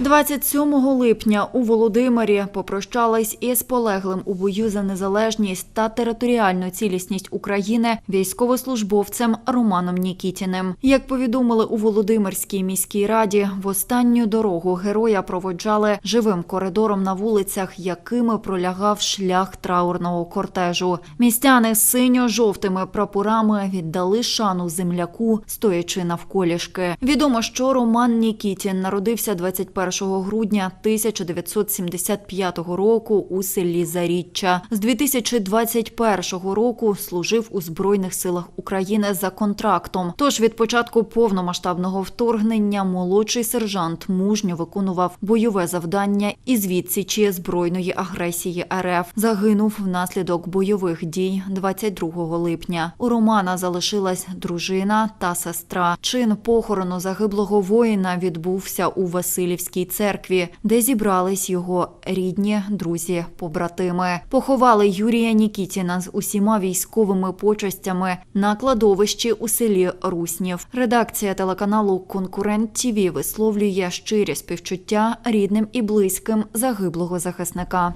27 липня у Володимирі попрощались із полеглим у бою за незалежність та територіальну цілісність України військовослужбовцем Романом Нікітіним. Як повідомили у Володимирській міській раді, в останню дорогу героя проводжали живим коридором на вулицях, якими пролягав шлях траурного кортежу. Містяни синьо-жовтими прапорами віддали шану земляку, стоячи навколішки. Відомо, що Роман Нікітін народився 21 грудня 1975 року у селі Заріччя. З 2021 року служив у Збройних силах України за контрактом. Тож від початку повномасштабного вторгнення молодший сержант мужньо виконував бойове завдання із відсічі збройної агресії РФ. Загинув внаслідок бойових дій 22 липня. У Романа залишилась дружина та сестра. Чин похорону загиблого воїна відбувся у Васильівській церкві, де зібрались його рідні, друзі, побратими. Поховали Юрія Нікітіна з усіма військовими почестями на кладовищі у селі Руснів. Редакція телеканалу Конкурент ТІВІ висловлює щирі співчуття рідним і близьким загиблого захисника.